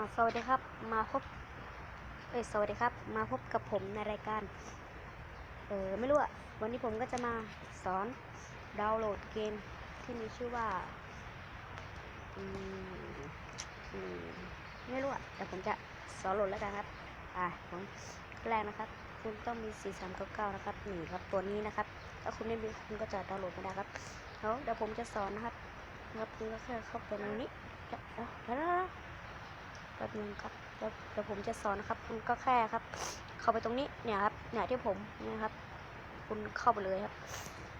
สวัสดีครับมาพบเอ้ยสวัสดีครับ มาพบกับผมในรายการ เออไม่รู้อะวันนี้ผมก็จะมาสอนดาวน์โหลดเกมที่มีชื่อว่าอืมอืมไม่รู้อะแต่ผมจะสอนโหลดแล้วกันครับ อ่าผมแรกนะครับ คุณต้องมี 4399 นะครับนี่ครับตัวนี้นะครับ ถ้าคุณไม่มีคุณก็จะดาวน์โหลดไม่ได้ครับแล้วเดี๋ยวผมจะสอนนะครับนะครับคุณก็แค่เข้าไปในนี้เดี๋ยว ป๊บนึงครับเดี๋ยวเดี๋ยวผมจะสอนนะครับ คุณก็แค่ครับ เข้าไปตรงนี้เนี่ยครับเนี่ยที่ผมเนี่ยครับ คุณเข้าไปเลยครับ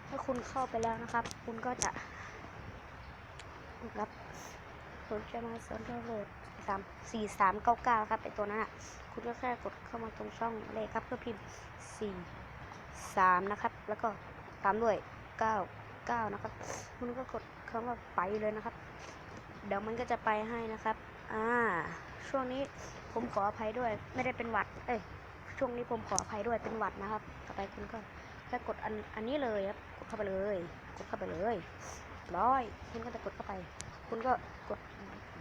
ถ้าคุณเข้าไปแล้วนะครับ คุณก็จะครับผมจะมาสอนดาวน์โหลดสามสี่สามเก้าเก้าครับไอตัวนั้นอะคุณก็แค่กดเข้ามาตรงช่องเลขครับเพื่อพิมพ์สี่สามนะครับ แล้วก็ตามด้วยเก้าเก้านะครับ คุณก็กดคำว่าไปเลยนะครับ เดี๋ยวมันก็จะไปให้นะครับ อ่า ช่วงนี้ผมขออภัยด้วย ไม่ได้เป็นหวัด เอ้ยช่วงนี้ผมขออภัยด้วยเป็นหวัดนะครับ ต่อไปคุณก็แค่กดอันอันนี้เลยครับกดเข้าไปเลย กดเข้าไปเลยร้อยคุณก็จะกดเข้าไป คุณก็กด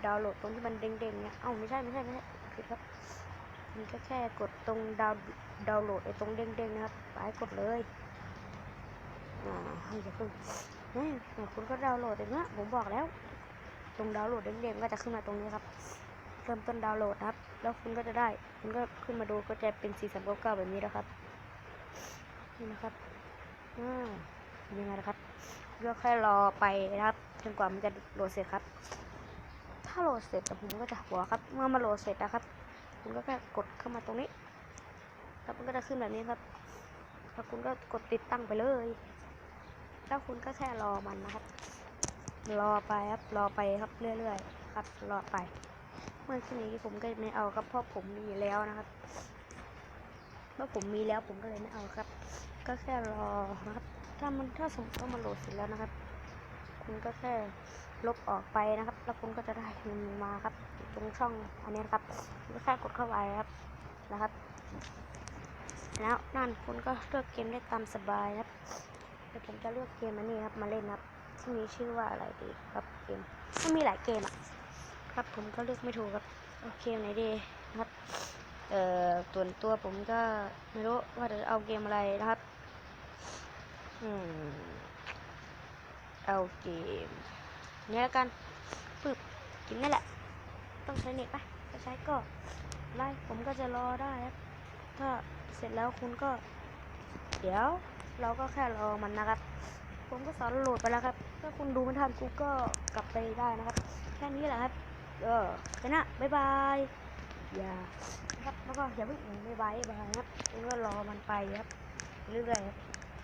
ดาวน์โหลดตรงที่มันเด้งๆเนี่ยเอ้าไม่ใช่ไม่ใช่ไม่ใช่ผิดครับคุณก็แค่กดตรงดาวน์ดาวน์โหลดไอ้ตรงเด้งๆนะครับไปกดเลยอ่าอย่าเพิ่งนี่เนี่คุณก็ดาวน์โหลดเองเงี้ยผมบอกแล้ว ตรงดาวน์โหลดเด้งๆก็จะขึ้นมาตรงนี้ครับ ริ่มต้นดาวน์โหลดนะครับ แล้วคุณก็จะได้ คุณก็ขึ้นมาดูก็จะเป็น4 3 9 9แบบนี้นะครับ นี่นะครับอ่ายังไงนะครับก็แค่รอไปนะครับจนกว่ามันจะโหลดเสร็จครับ ถ้าโหลดเสร็จผมก็จะบอกครับ เมื่อมาโหลดเสร็จนะครับ คุณก็แค่กดเข้ามาตรงนี้แล้วมันก็จะขึ้นแบบนี้ครับแล้วคุณก็กดติดตั้งไปเลยแล้วคุณก็แค่รอมันนะครับ รอไปครับ รอไปครับเรื่อยๆ ครับ รอไป มื่อคืนนี้ผมก็ไม่เอาครับเพราะผมมีแล้วนะครับเมื่อผมมีแล้วผมก็เลยไม่เอาครับ ก็แค่รอนะครับ ถ้ามันถ้าสมมติว่ามันโหลดเสร็จแล้วนะครับ คุณก็แค่ลบออกไปนะครับ แล้วคุณก็จะได้มันมาครับ ตรงช่องอันนี้นะครับก็แค่กดเข้าไปครับนะครับ แล้วนั่นคุณก็เลือกเกมได้ตามสบายครับเดี๋ยวผมจะเลือกเกมอันนี้ครับมาเล่นครับที่มีชื่อว่าอะไรดีครับเกมมันมีหลายเกมอะ ครับ ผมก็เลือกไม่ถูกครับ โอเคไหนดีนะครับ เอ่อส่วนตัวผมก็ไม่รู้ว่าจะเอาเกมอะไรนะครับ อืม เอาเกมนี้แล้วกันปึ๊บกมนี่แหละ ต้องใช้เน็ตปะถ้าใช้ก็ไล่ผมก็จะรอได้ครับ ถ้าเสร็จแล้วคุณก็ เดี๋ยวเราก็แค่รอมันนะครับ ผมก็สอนโหลดไปแล้วครับ ถ้าคุณดูไม่ทันกูก็กลับไปได้นะครับ แค่นี้แหละครับ เออแค่นั้นบ๊ายบายอย่าครับแล้วก็อย่าเพิ่งบ๊ายบายบ๊ายบายครับคุณก็รอมันไปครับเรื่อยๆครับ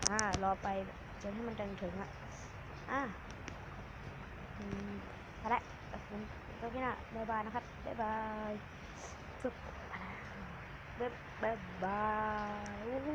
อ่ารอไปจนให้มันถึงถึงอะอ่าอืมไปละผมก็แค่นั้นบ๊ายบายนะครับบ๊ายบายฝึกบ๊ายบายบ๊ายบาย